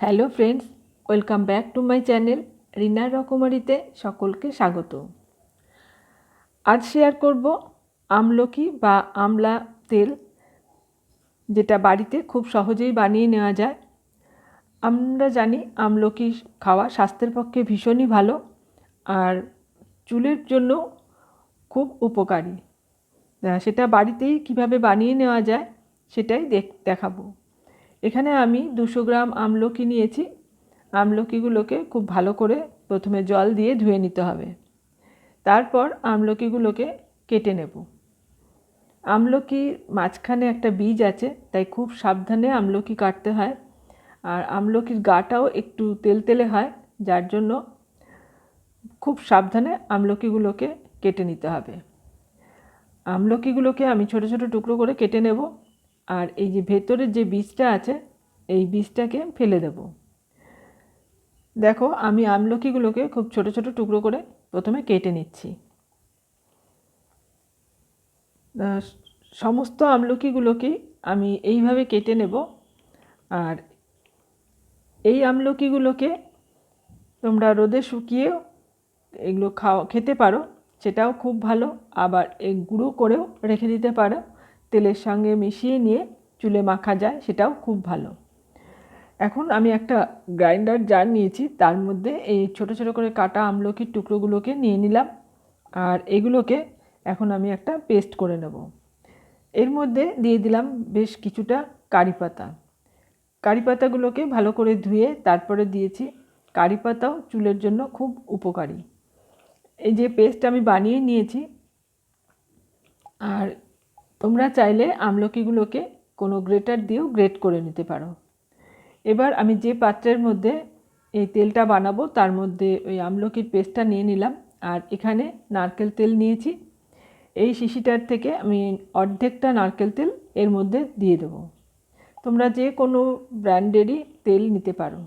Hello friends welcome back to my channel রিনার রকমারিতে সকলকে স্বাগত। আজ শেয়ার করব আমলকি বা আমলা তেল, যেটা বাড়িতে খুব সহজেই বানিয়ে নেওয়া যায়। আমরা জানি আমলকি খাওয়া স্বাস্থ্যের পক্ষে ভীষণই ভালো আর চুলের জন্য খুব উপকারী। সেটা বাড়িতেই কীভাবে বানিয়ে নেওয়া যায় সেটাই দেখ, দেখাবো। এখানে আমি দুশো গ্রাম আমলকি নিয়েছি। আমলকিগুলোকে খুব ভালো করে প্রথমে জল দিয়ে ধুয়ে নিতে হবে। তারপর আমলকিগুলোকে কেটে নেব। আমলকির মাঝখানে একটা বীজ আছে, তাই খুব সাবধানে আমলকি কাটতে হয়। আর আমলকির গাটাও একটু তেলতেলে হয়, যার জন্য খুব সাবধানে আমলকিগুলোকে কেটে নিতে হবে। আমলকিগুলোকে আমি ছোট ছোট টুকরো করে কেটে নেব। আর এই যে ভেতরের যে বীজটা আছে, এই বীজটাকে ফেলে দেব। দেখো, আমি আমলকিগুলোকে খুব ছোট ছোট টুকরো করে প্রথমে কেটে নিচ্ছি। সমস্ত আমলকিগুলোকে আমি এইভাবে কেটে নেব, আর এই আমলকিগুলোকে তোমরা রোদে শুকিয়েও এগুলো খাওয়া খেতে পারো, সেটাও খুব ভালো। আবার এই গুঁড়ো করেও রেখে দিতে পারো। তেলের সঙ্গে মিশিয়ে নিয়ে চুলে মাখা যায়, সেটাও খুব ভালো। এখন আমি একটা গ্রাইন্ডার জার নিয়েছি, তার মধ্যে এই ছোট ছোট করে কাটা আমলকির টুকরোগুলোকে নিয়ে নিলাম আর এগুলোকে এখন আমি একটা পেস্ট করে নেব। এর মধ্যে দিয়ে দিলাম বেশ কিছুটা কারি পাতা। কারি পাতাগুলোকে ভালো করে ধুয়ে তারপরে দিয়েছি কারি পাতাও চুলের জন্য খুব উপকারী। এই যে পেস্ট আমি বানিয়ে নিয়েছি, আর তোমরা চাইলে আমলকিগুলোকে কোনো গ্রেটার দিয়েও গ্রেট করে নিতে পারো। এবার আমি যে পাত্রের মধ্যে এই তেলটা বানাবো, তার মধ্যে ওই আমলকির পেস্টটা নিয়ে নিলাম আর এখানে নারকেল তেল নিয়েছি। এই শিশিটার থেকে আমি অর্ধেকটা নারকেল তেল এর মধ্যে দিয়ে দেবো। তোমরা যে কোনো ব্র্যান্ডেরই তেল নিতে পারো।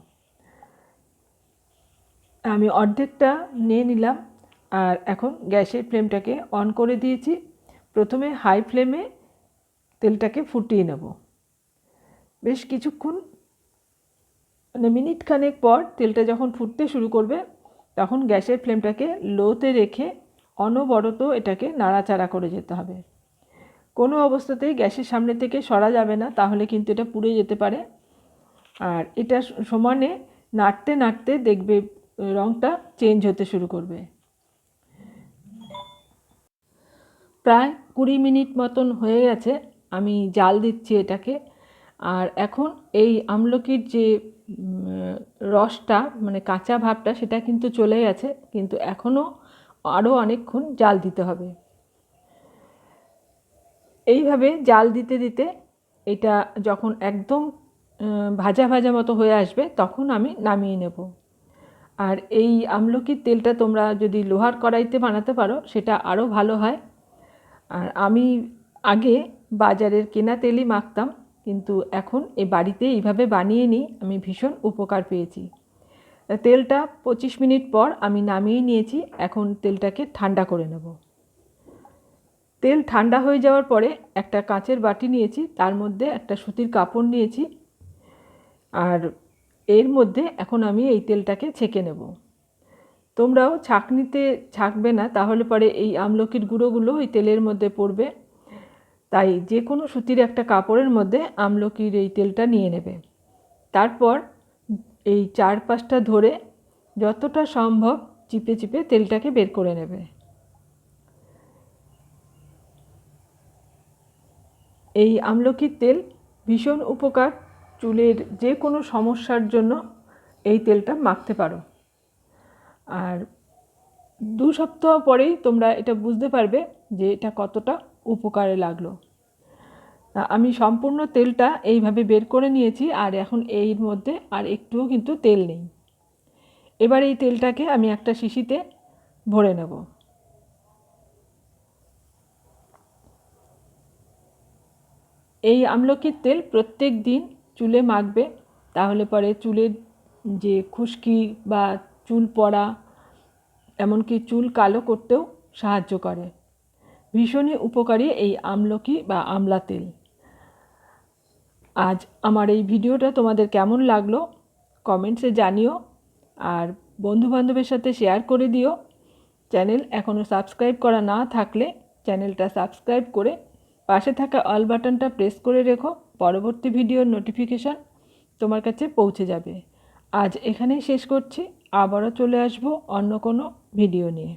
আমি অর্ধেকটা নিয়ে নিলাম আর এখন গ্যাসের ফ্লেমটাকে অন করে দিয়েছি। প্রথমে হাই ফ্লেমে তেলটাকে ফুটিয়ে নেব। বেশ কিছুক্ষণ মানে মিনিট খানেক পর তেলটা যখন ফুটতে শুরু করবে, তখন গ্যাসের ফ্লেমটাকে লোতে রেখে অনবরত এটাকে নাড়াচাড়া করে যেতে হবে। কোনো অবস্থাতেই গ্যাসের সামনে থেকে সরা যাবে না, তাহলে কিন্তু এটা পুড়ে যেতে পারে। আর এটা সমানে নাড়তে নাড়তে দেখবে রঙটা চেঞ্জ হতে শুরু করবে। প্রায় কুড়ি মিনিট মতন হয়ে গেছে আমি জাল দিচ্ছি এটাকে। আর এখন এই আমলকির যে রসটা মানে কাঁচা ভাবটা, সেটা কিন্তু চলে গেছে। কিন্তু এখনও আরও অনেকক্ষণ জাল দিতে হবে। এইভাবে জাল দিতে দিতে এটা যখন একদম ভাজা ভাজা মতো হয়ে আসবে, তখন আমি নামিয়ে নেব। আর এই আমলকির তেলটা তোমরা যদি লোহার কড়াইতে বানাতে পারো, সেটা আরও ভালো হয়। আর আমি আগে বাজারের কেনা তেলই মাখতাম, কিন্তু এখন এ বাড়িতে এইভাবে বানিয়ে নিই, আমি ভীষণ উপকার পেয়েছি। তেলটা পঁচিশ মিনিট পর আমি নামিয়ে নিয়েছি, এখন তেলটাকে ঠান্ডা করে নেব। তেল ঠান্ডা হয়ে যাওয়ার পরে একটা কাঁচের বাটি নিয়েছি, তার মধ্যে একটা সুতির কাপড় নিয়েছি, আর এর মধ্যে এখন আমি এই তেলটাকে ছেঁকে নেব। তোমরাও ছাঁকনিতে ছাঁকবে না, তাহলে পরে এই আমলকির গুঁড়োগুলো ওই তেলের মধ্যে পড়বে। তাই যে কোনো সুতির একটা কাপড়ের মধ্যে আমলকির এই তেলটা নিয়ে নেবে। তারপর এই চার পাঁচটা ধরে যতটা সম্ভব চিপে চিপে তেলটাকে বের করে নেবে। এই আমলকির তেল ভীষণ উপকার। চুলের যে কোনো সমস্যার জন্য এই তেলটা মাখতে পারো। আর দু সপ্তাহ পরেই তোমরা এটা বুঝতে পারবে যে এটা কতটা উপকারে লাগল। আমি সম্পূর্ণ তেলটা এইভাবে বের করে নিয়েছি আর এখন এর মধ্যে আর একটুও কিন্তু তেল নেই। এবার এই তেলটাকে আমি একটা শিশিতে ভরে নেব। এই আমলকির তেল প্রত্যেক দিন চুলে মাখবে, তাহলে পরে চুলের যে খুশকি বা চুল পড়া, এমনকি চুল কালো করতেও সাহায্য করে। ভীষণই উপকারী এই আমলকি বা আমলা তেল। আজ আমার এই ভিডিওটা তোমাদের কেমন লাগল কমেন্টসে জানিও আর বন্ধুবান্ধবের সাথে শেয়ার করে দিও। চ্যানেল এখনও সাবস্ক্রাইব করা না থাকলে চ্যানেলটা সাবস্ক্রাইব করে পাশে থাকা অল বাটনটা প্রেস করে রেখো। পরবর্তী ভিডিওর নোটিফিকেশান তোমার কাছে পৌঁছে যাবে। আজ এখানেই শেষ করছি। আবারও চলে আসব অন্য কোনো ভিডিও নিয়ে।